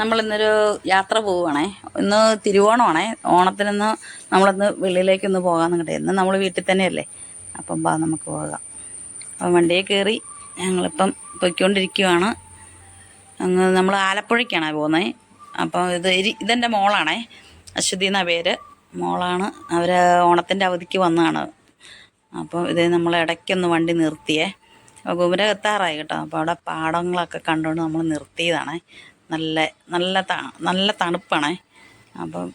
നമ്മളിന്നൊരു യാത്ര പോവുകയാണേ ഇന്ന് തിരുവോണമാണേ. ഓണത്തിനൊന്ന് നമ്മളിന്ന് വെളിയിലേക്കൊന്ന് പോകാമെന്ന് കേട്ടെ ഇന്ന് നമ്മൾ വീട്ടിൽ തന്നെയല്ലേ. അപ്പം ബാ നമുക്ക് പോകാം. അപ്പം വണ്ടിയിൽ കയറി ഞങ്ങളിപ്പം പൊയ്ക്കൊണ്ടിരിക്കുവാണ്. അങ്ങ് നമ്മൾ ആലപ്പുഴയ്ക്കാണ് പോകുന്നത് അപ്പം ഇത് ഇതെന്റെ മോളാണേ. അശ്വതി എന്നാ പേര്. മോളാണ്. അവർ ഓണത്തിന്റെ അവധിക്ക് വന്നതാണ് അപ്പം ഇത് നമ്മൾ ഇടയ്ക്കൊന്ന് വണ്ടി നിർത്തിയേ. കുമര എത്താറായി കേട്ടോ. അപ്പോൾ അവിടെ പാടങ്ങളൊക്കെ കണ്ടുകൊണ്ട് നമ്മൾ നിർത്തിയതാണേ. നല്ല നല്ല നല്ല തണുപ്പാണേ. അപ്പം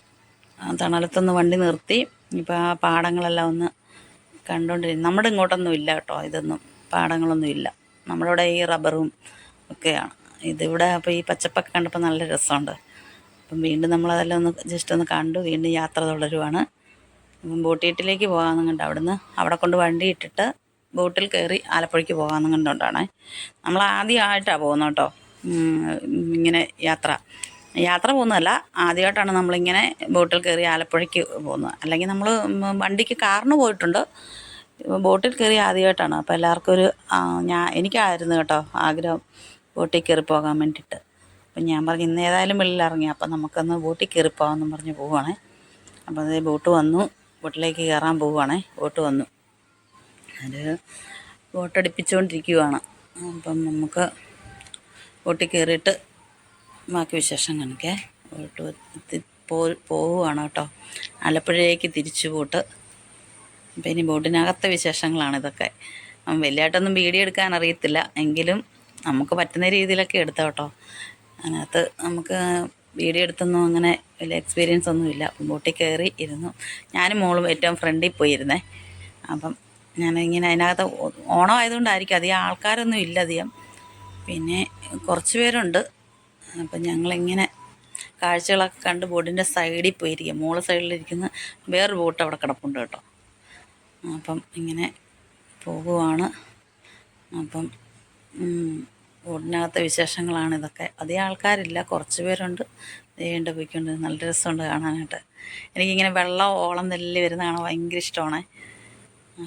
തണലത്തൊന്ന് വണ്ടി നിർത്തി ഇപ്പോൾ ആ പാടങ്ങളെല്ലാം ഒന്ന് കണ്ടുകൊണ്ടിരിക്കും നമ്മുടെ ഇങ്ങോട്ടൊന്നും ഇല്ല കേട്ടോ ഇതൊന്നും. പാടങ്ങളൊന്നും ഇല്ല. നമ്മളിവിടെ ഈ റബ്ബറും ഒക്കെയാണ്. ഇതിവിടെ അപ്പോൾ ഈ പച്ചപ്പൊക്കെ കണ്ടപ്പോൾ നല്ല രസമുണ്ട്. അപ്പം വീണ്ടും നമ്മളതെല്ലാം ഒന്ന് ജസ്റ്റ് ഒന്ന് കണ്ടു വീണ്ടും യാത്ര തുടരുവാണ്. അപ്പം ബോട്ടീട്ടിലേക്ക് പോകാമെന്നും കണ്ടു. അവിടുന്ന് അവിടെ കൊണ്ട് വണ്ടി ഇട്ടിട്ട് ബോട്ടിൽ കയറി ആലപ്പുഴയ്ക്ക് പോകാമെന്നും കണ്ടുകൊണ്ടാണ് നമ്മൾ ആദ്യമായിട്ടാണ് പോകുന്നത് കേട്ടോ. ഇങ്ങനെ യാത്ര. യാത്ര പോകുന്നതല്ല ആദ്യമായിട്ടാണ് നമ്മളിങ്ങനെ ബോട്ടിൽ കയറി ആലപ്പുഴയ്ക്ക് പോകുന്നത്. അല്ലെങ്കിൽ നമ്മൾ വണ്ടിക്ക് കാറിന് പോയിട്ടുണ്ട്. ബോട്ടിൽ കയറി ആദ്യമായിട്ടാണ്. അപ്പോൾ എല്ലാവർക്കും ഒരു ഞാൻ എനിക്കായിരുന്നു കേട്ടോ ആഗ്രഹം ബോട്ടിൽ കയറി പോകാൻ വേണ്ടിയിട്ട്. അപ്പം ഞാൻ പറഞ്ഞു ഇന്ന് ഏതായാലും വെളിയിൽ ഇറങ്ങി അപ്പം നമുക്കൊന്ന് ബോട്ടിൽ കയറി പോകാമെന്നും പറഞ്ഞ് പോവുകയാണേ. അപ്പോൾ അതേ ബോട്ട് വന്നു ബോട്ടിലേക്ക് കയറാൻ പോവുകയാണേ ബോട്ട് വന്നു. അത് ബോട്ടടിപ്പിച്ചുകൊണ്ടിരിക്കുകയാണ് അപ്പം നമുക്ക് ബോട്ടിൽ കയറിയിട്ട് ബാക്കി വിശേഷം കണക്കേ. ബോട്ട് പോവുകയാണ് കേട്ടോ. ആലപ്പുഴയിലേക്ക് തിരിച്ചു പോട്ട് അപ്പം ഇനി ബോട്ടിനകത്തെ വിശേഷങ്ങളാണ് ഇതൊക്കെ. വലിയതായിട്ടൊന്നും വീഡിയോ എടുക്കാൻ അറിയത്തില്ല. എങ്കിലും നമുക്ക് പറ്റുന്ന രീതിയിലൊക്കെ എടുത്ത കേട്ടോ. അതിനകത്ത് നമുക്ക് വീഡിയോ എടുത്തൊന്നും അങ്ങനെ വലിയ എക്സ്പീരിയൻസ് ഒന്നും ഇല്ല. ബോട്ടിൽ കയറി ഇരുന്നു. ഞാനും മോളും ഏറ്റവും ഫ്രണ്ടിൽ പോയിരുന്നേ. അപ്പം ഞാനിങ്ങനെ അതിനകത്ത് ഓണം ആയതുകൊണ്ടായിരിക്കും അധികം ആൾക്കാരൊന്നും ഇല്ല അധികം. പിന്നെ കുറച്ച് പേരുണ്ട്. അപ്പം ഞങ്ങളിങ്ങനെ കാഴ്ചകളൊക്കെ കണ്ട് ബോട്ടിന്റെ സൈഡിൽ പോയിരിക്കും. മോൾ സൈഡിലിരിക്കുന്ന വേറൊരു ബോട്ട് അവിടെ കിടപ്പുണ്ട് കേട്ടോ. അപ്പം ഇങ്ങനെ പോകുവാണ്. അപ്പം ബോട്ടിനകത്തെ വിശേഷങ്ങളാണ് ഇതൊക്കെ. അധികം ആൾക്കാരില്ല കുറച്ച് പേരുണ്ട്. ദേണ്ട പോയിക്കൊണ്ട് നല്ല രസമുണ്ട് കാണാനായിട്ട്. എനിക്കിങ്ങനെ വെള്ളം ഓളം നെല്ല് വരുന്ന കാണാൻ ഭയങ്കര ഇഷ്ടമാണ്.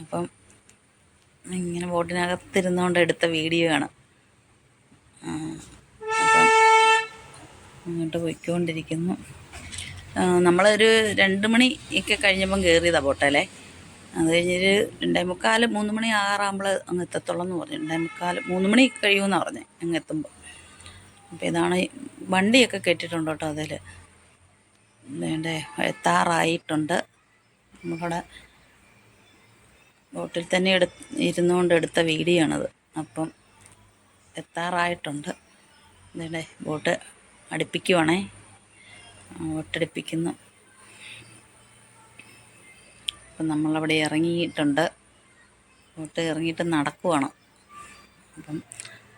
അപ്പം ഇങ്ങനെ ബോട്ടിനകത്തിരുന്നുകൊണ്ട് എടുത്ത വീഡിയോ ആണ്. അപ്പം അങ്ങോട്ട് പോയിക്കൊണ്ടിരിക്കുന്നു. നമ്മളൊരു രണ്ട് മണി ഒക്കെ കഴിഞ്ഞപ്പം കയറിയതാണ് ബോട്ടലേ അത് കഴിഞ്ഞൊരു രണ്ടേ മുക്കാൽ മൂന്ന് മണി ആറാകുമ്പോൾ അങ്ങ് എത്തത്തുള്ളൂ എന്ന് പറഞ്ഞു. രണ്ടേ മുക്കാൽ മൂന്ന് മണി കഴിയുമെന്നാണ് പറഞ്ഞത് അങ്ങ് എത്തുമ്പോൾ അപ്പോൾ ഇതാണ് വണ്ടിയൊക്കെ കെട്ടിയിട്ടുണ്ട് കേട്ടോ അതിൽ വേണ്ടേ എത്താറായിട്ടുണ്ട്. നമ്മുടെ ബോട്ടിൽ തന്നെ എടു ഇരുന്നുകൊണ്ട് എടുത്ത വീഡിയോ ആണത് അപ്പം എത്താറായിട്ടുണ്ട്. ഇതിടെ ബോട്ട് അടുപ്പിക്കുവാണേ. ബോട്ടടുപ്പിക്കുന്നു. അപ്പം നമ്മളവിടെ ഇറങ്ങിയിട്ടുണ്ട്. ബോട്ട് ഇറങ്ങിയിട്ട് നടക്കുവാണ്. അപ്പം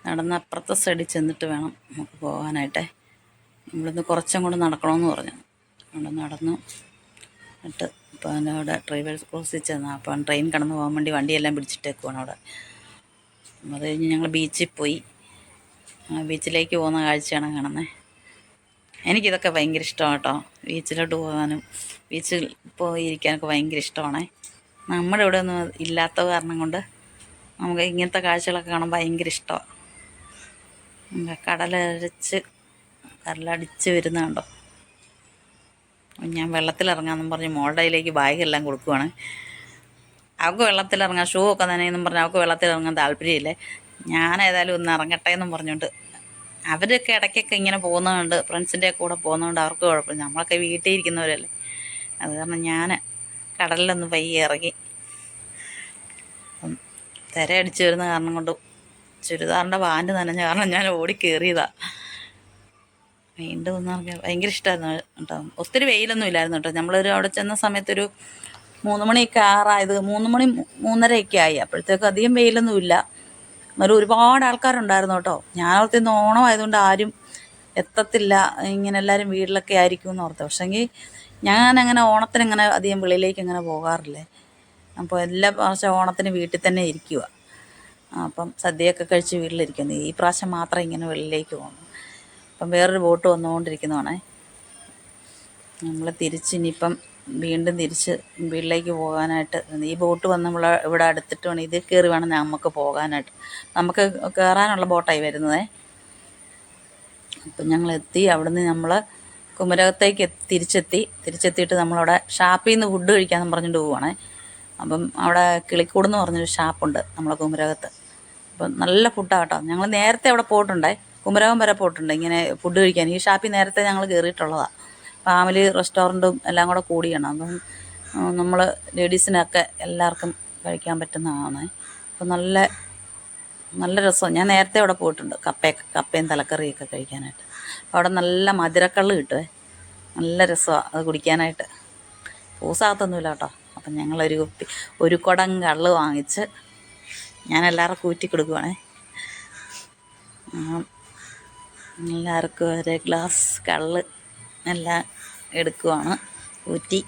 നടന്ന് അപ്പുറത്തെ സൈഡിൽ ചെന്നിട്ട് വേണം നമുക്ക് പോകാനായിട്ടേ. നമ്മളിന്ന് കുറച്ചും കൂടെ നടക്കണമെന്ന് പറഞ്ഞു. അവിടെ നടന്നു. എന്നിട്ട് അതിന്റെ അവിടെ ഡ്രൈവേഴ്സ് ക്രോസിൽ ചെന്നാൽ അപ്പം ട്രെയിൻ കടന്ന് പോകാൻ വേണ്ടി വണ്ടിയെല്ലാം പിടിച്ചിട്ടേക്കുവാണ് അവിടെ. അത് കഴിഞ്ഞ് ഞങ്ങൾ ബീച്ചിൽ പോയി. ബീച്ചിലേക്ക് പോകുന്ന കാഴ്ചയാണ് കാണുന്നത് എനിക്കിതൊക്കെ ഭയങ്കര ഇഷ്ടമാണ് കേട്ടോ. ബീച്ചിലോട്ട് പോകാനും ബീച്ചിൽ പോയി ഇരിക്കാനൊക്കെ ഭയങ്കര ഇഷ്ടമാണ്. നമ്മുടെ ഇവിടെ ഒന്നും ഇല്ലാത്ത കാരണം കൊണ്ട് നമുക്ക് ഇങ്ങനത്തെ കാഴ്ചകളൊക്കെ കാണാൻ ഭയങ്കര ഇഷ്ടമാണ് കടലരച്ച് കടലടിച്ച് വരുന്ന കണ്ടോ? ഞാൻ വെള്ളത്തിലിറങ്ങാമെന്നും പറഞ്ഞ് മോളുടെ കയ്യിലേക്ക് ബാഗെല്ലാം കൊടുക്കുവാണ്. അവൾക്ക് വെള്ളത്തിലിറങ്ങാൻ ഷൂ ഒക്കെ നനയെന്നും പറഞ്ഞ് അവൾക്ക് വെള്ളത്തിലിറങ്ങാൻ താല്പര്യമില്ലേ? ഞാൻ ഏതായാലും ഒന്ന് ഇറങ്ങട്ടെ എന്നും പറഞ്ഞുകൊണ്ട്. അവരൊക്കെ ഇടയ്ക്കൊക്കെ ഇങ്ങനെ പോകുന്നതുകൊണ്ട് ഫ്രണ്ട്സിന്റെ കൂടെ പോകുന്നതുകൊണ്ട് അവർക്ക് കുഴപ്പമില്ല. നമ്മളൊക്കെ വീട്ടിൽ ഇരിക്കുന്നവരല്ലേ. അത് കാരണം ഞാൻ കടലിലൊന്ന് പയ്യെ ഇറങ്ങി. തിര അടിച്ചു വരുന്ന കാരണം കൊണ്ട് ചുരിദാറിന്റെ പാന്റ് നനഞ്ഞ കാരണം ഞാൻ ഓടി കയറിയതാണ് വീണ്ടും ഒന്ന് ഭയങ്കര ഇഷ്ടമായിരുന്നു കേട്ടോ. ഒത്തിരി വെയിലൊന്നും ഇല്ലായിരുന്നു കേട്ടോ. നമ്മളൊരു അവിടെ ചെന്ന സമയത്തൊരു മൂന്ന് മണിയൊക്കെ ആറായത്. മൂന്ന് മണി മൂന്നരയൊക്കെ ആയി. അപ്പോഴത്തേക്ക് അധികം വെയിലൊന്നും ഇല്ല എന്നാലും ഒരുപാട് ആൾക്കാരുണ്ടായിരുന്നു കേട്ടോ. ഞാൻ ഓർത്തിന്ന് ഓണം ആയതുകൊണ്ട് ആരും എത്തത്തില്ല. ഇങ്ങനെ എല്ലാവരും വീട്ടിലൊക്കെ ആയിരിക്കും എന്ന് ഓർത്തു. പക്ഷേങ്കിൽ ഞാൻ അങ്ങനെ ഓണത്തിന് അങ്ങനെ അധികം വെളിയിലേക്ക് അങ്ങനെ പോകാറില്ലേ? അപ്പോൾ എല്ലാ പ്രാവശ്യം ഓണത്തിന് വീട്ടിൽ തന്നെ ഇരിക്കുക അപ്പം സദ്യയൊക്കെ കഴിച്ച് വീട്ടിലിരിക്കുന്നു. ഈ പ്രാവശ്യം മാത്രം ഇങ്ങനെ വെളിയിലേക്ക് പോകുന്നു. അപ്പം വേറൊരു ബോട്ട് വന്നുകൊണ്ടിരിക്കുന്നതാണേ. നമ്മൾ തിരിച്ച് ഇനിയിപ്പം വീണ്ടും തിരിച്ച് വീട്ടിലേക്ക് പോകാനായിട്ട് ഈ ബോട്ട് വന്ന് നമ്മൾ ഇവിടെ അടുത്തിട്ട് വേണം. ഇതിൽ കയറി വേണം നമുക്ക് പോകാനായിട്ട്. നമുക്ക് കയറാനുള്ള ബോട്ടായി വരുന്നതേ. അപ്പം ഞങ്ങൾ എത്തി. അവിടുന്ന് നമ്മൾ കുമരകത്തേക്ക് തിരിച്ചെത്തി. തിരിച്ചെത്തിയിട്ട് നമ്മളവിടെ ഷാപ്പിൽ നിന്ന് ഫുഡ് കഴിക്കാമെന്ന് പറഞ്ഞിട്ട് പോവുകയാണേ അപ്പം അവിടെ കിളിക്കൂട് എന്ന് പറഞ്ഞൊരു ഷാപ്പുണ്ട് നമ്മളെ കുമരകത്ത്. അപ്പം നല്ല ഫുഡാണ് കേട്ടോ. ഞങ്ങൾ നേരത്തെ അവിടെ പോയിട്ടുണ്ടേ. കുമരകം വരെ പോയിട്ടുണ്ട് ഇങ്ങനെ ഫുഡ് കഴിക്കാൻ. ഈ ഷാപ്പിൽ നേരത്തെ ഞങ്ങൾ കയറിയിട്ടുള്ളതാണ് ഫാമിലി റെസ്റ്റോറന്റും എല്ലാം കൂടെ കൂടിയാണ്. അപ്പം നമ്മൾ ലേഡീസിനൊക്കെ എല്ലാവർക്കും കഴിക്കാൻ പറ്റുന്നതാണ്. അപ്പം നല്ല നല്ല രസമാണ്. ഞാൻ നേരത്തെ അവിടെ പോയിട്ടുണ്ട് കപ്പയൊക്കെ കപ്പയും തലക്കറിയൊക്കെ കഴിക്കാനായിട്ട്. അപ്പോൾ അവിടെ നല്ല മധുരക്കള്ള് കിട്ടുമേ നല്ല രസമാണ് അത് കുടിക്കാനായിട്ട്. പൂസാകത്തൊന്നുമില്ല കേട്ടോ അപ്പം ഞങ്ങളൊരു കുപ്പി ഒരു കുടം കള്ള് വാങ്ങിച്ച് ഞാൻ എല്ലാവർക്കും ഊറ്റി കൊടുക്കുവാണേ. എല്ലാവർക്കും ഒരു ഗ്ലാസ് കള്ള് എല്ലാം എടുക്കുവാണ്. ഊറ്റി.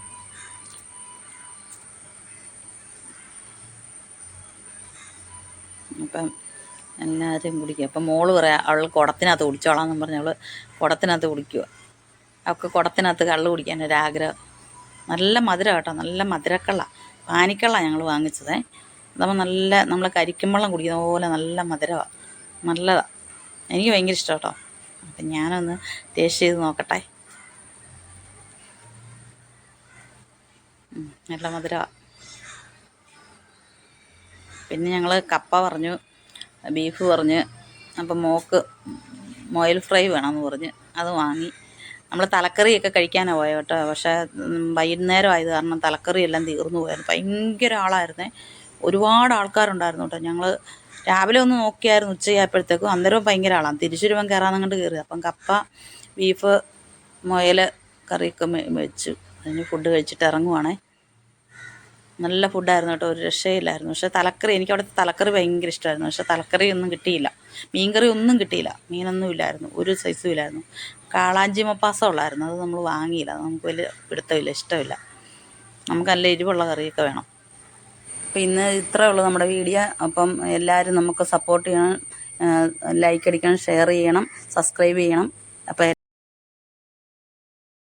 അപ്പം എല്ലാവരും കുടിക്കുക. അപ്പം മോൾ പറയാം അവൾ കുടത്തിനകത്ത് കുടിച്ചോളാം എന്ന് പറഞ്ഞ് അവൾ കുടത്തിനകത്ത് കുടിക്കുക. അവൾക്ക് കുടത്തിനകത്ത് കള്ള് കുടിക്കാൻ ഒരാഗ്രഹം. നല്ല മധുരം കേട്ടോ നല്ല മധുരക്കള്ള. പാനിക്കള്ള ഞങ്ങൾ വാങ്ങിച്ചതേ. അതാകുമ്പോൾ നല്ല നമ്മൾ കരിക്കുമ്പള്ളം കുടിക്കുന്ന പോലെ നല്ല മധുരമാണ് നല്ലതാണ് എനിക്ക് ഭയങ്കര ഇഷ്ടം കേട്ടോ. അപ്പം ഞാനൊന്ന് ടേസ്റ്റ് ചെയ്ത് നോക്കട്ടെ. നല്ല മധുര. പിന്നെ ഞങ്ങൾ കപ്പ പറഞ്ഞു ബീഫ് പറഞ്ഞ് അപ്പം മോക്ക് മൊയൽ ഫ്രൈ വേണമെന്ന് പറഞ്ഞ് അത് വാങ്ങി. നമ്മൾ തലക്കറിയൊക്കെ കഴിക്കാനാണ് പോയത് കേട്ടോ പക്ഷേ വൈകുന്നേരം ആയത് കാരണം തലക്കറിയെല്ലാം തീർന്നു പോയായിരുന്നു. ഭയങ്കര ആളായിരുന്നേ. ഒരുപാട് ആൾക്കാരുണ്ടായിരുന്നു കേട്ടോ. ഞങ്ങൾ രാവിലെ ഒന്ന് നോക്കിയായിരുന്നു ഉച്ചയായപ്പോഴത്തേക്കും അന്നേരം ഭയങ്കര ആളാണ് തിരിച്ചു വരുമ്പം കയറാന്നങ്ങോട്ട് കയറി അപ്പം കപ്പ ബീഫ് മുയൽ കറിയൊക്കെ വെച്ചു അതിന് ഫുഡ് കഴിച്ചിട്ട് ഇറങ്ങുവാണേ. നല്ല ഫുഡായിരുന്നു കേട്ടോ ഒരു രക്ഷയില്ലായിരുന്നു. പക്ഷേ തലക്കറി എനിക്ക് അവിടുത്തെ തലക്കറി ഭയങ്കര ഇഷ്ടമായിരുന്നു. പക്ഷേ തലക്കറി ഒന്നും കിട്ടിയില്ല. മീൻകറി ഒന്നും കിട്ടിയില്ല. മീനൊന്നും ഇല്ലായിരുന്നു. ഒരു സൈസും ഇല്ലായിരുന്നു. കാളാഞ്ചി മപ്പാസം ഉള്ളായിരുന്നു. അത് നമ്മൾ വാങ്ങിയില്ല. നമുക്ക് വലിയ പിടുത്തമില്ല ഇഷ്ടമില്ല. നമുക്ക് നല്ല എരിവുള്ള കറിയൊക്കെ വേണം. അപ്പം ഇന്ന് ഇത്രയേ ഉള്ളൂ നമ്മുടെ വീഡിയോ. അപ്പം എല്ലാവരും നമുക്ക് സപ്പോർട്ട് ചെയ്യണം. ലൈക്ക് അടിക്കണം ഷെയർ ചെയ്യണം സബ്സ്ക്രൈബ് ചെയ്യണം. അപ്പോൾ